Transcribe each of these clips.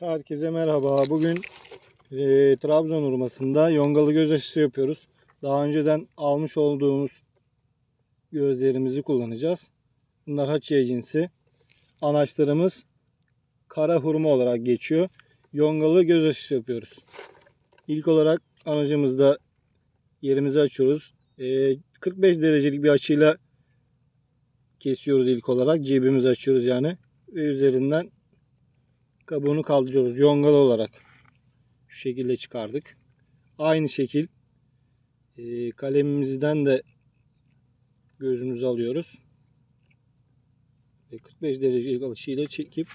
Herkese merhaba. Bugün e, Trabzon urmasında yongalı göz aşısı yapıyoruz. Daha önceden almış olduğumuz gözlerimizi kullanacağız. Bunlar haçiye cinsi. Anaçlarımız kara hurma olarak geçiyor. Yongalı göz aşısı yapıyoruz. İlk olarak anacımızda yerimizi açıyoruz. E, 45 derecelik bir açıyla kesiyoruz ilk olarak. Cebimizi açıyoruz yani. Ve üzerinden kabuğunu kaldırıyoruz yongalı olarak. Şu şekilde çıkardık. Aynı şekil e, kalemimizden de gözümüzü alıyoruz. Ve 45 derecelik alışıyla çekip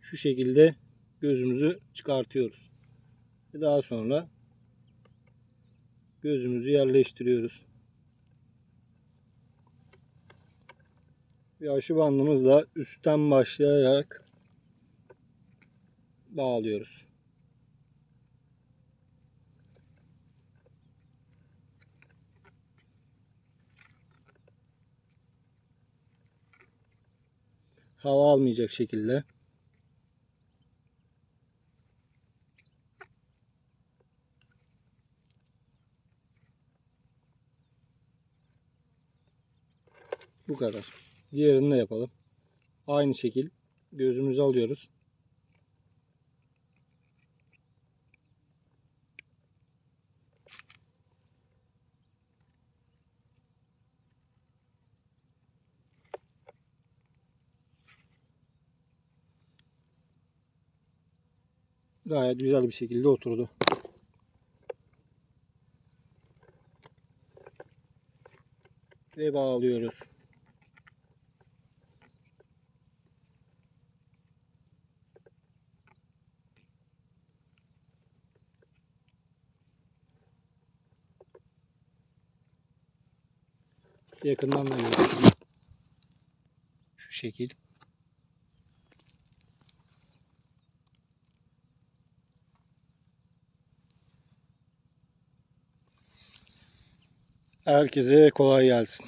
şu şekilde gözümüzü çıkartıyoruz. Ve daha sonra gözümüzü yerleştiriyoruz. Bir aşı bandımızla üstten başlayarak bağlıyoruz. Hava almayacak şekilde. Bu kadar. Diğerini de yapalım. Aynı şekil gözümüzü alıyoruz. Gayet güzel bir şekilde oturdu. Ve bağlıyoruz. Yakından da göstereyim. Şu şekil. Herkese kolay gelsin.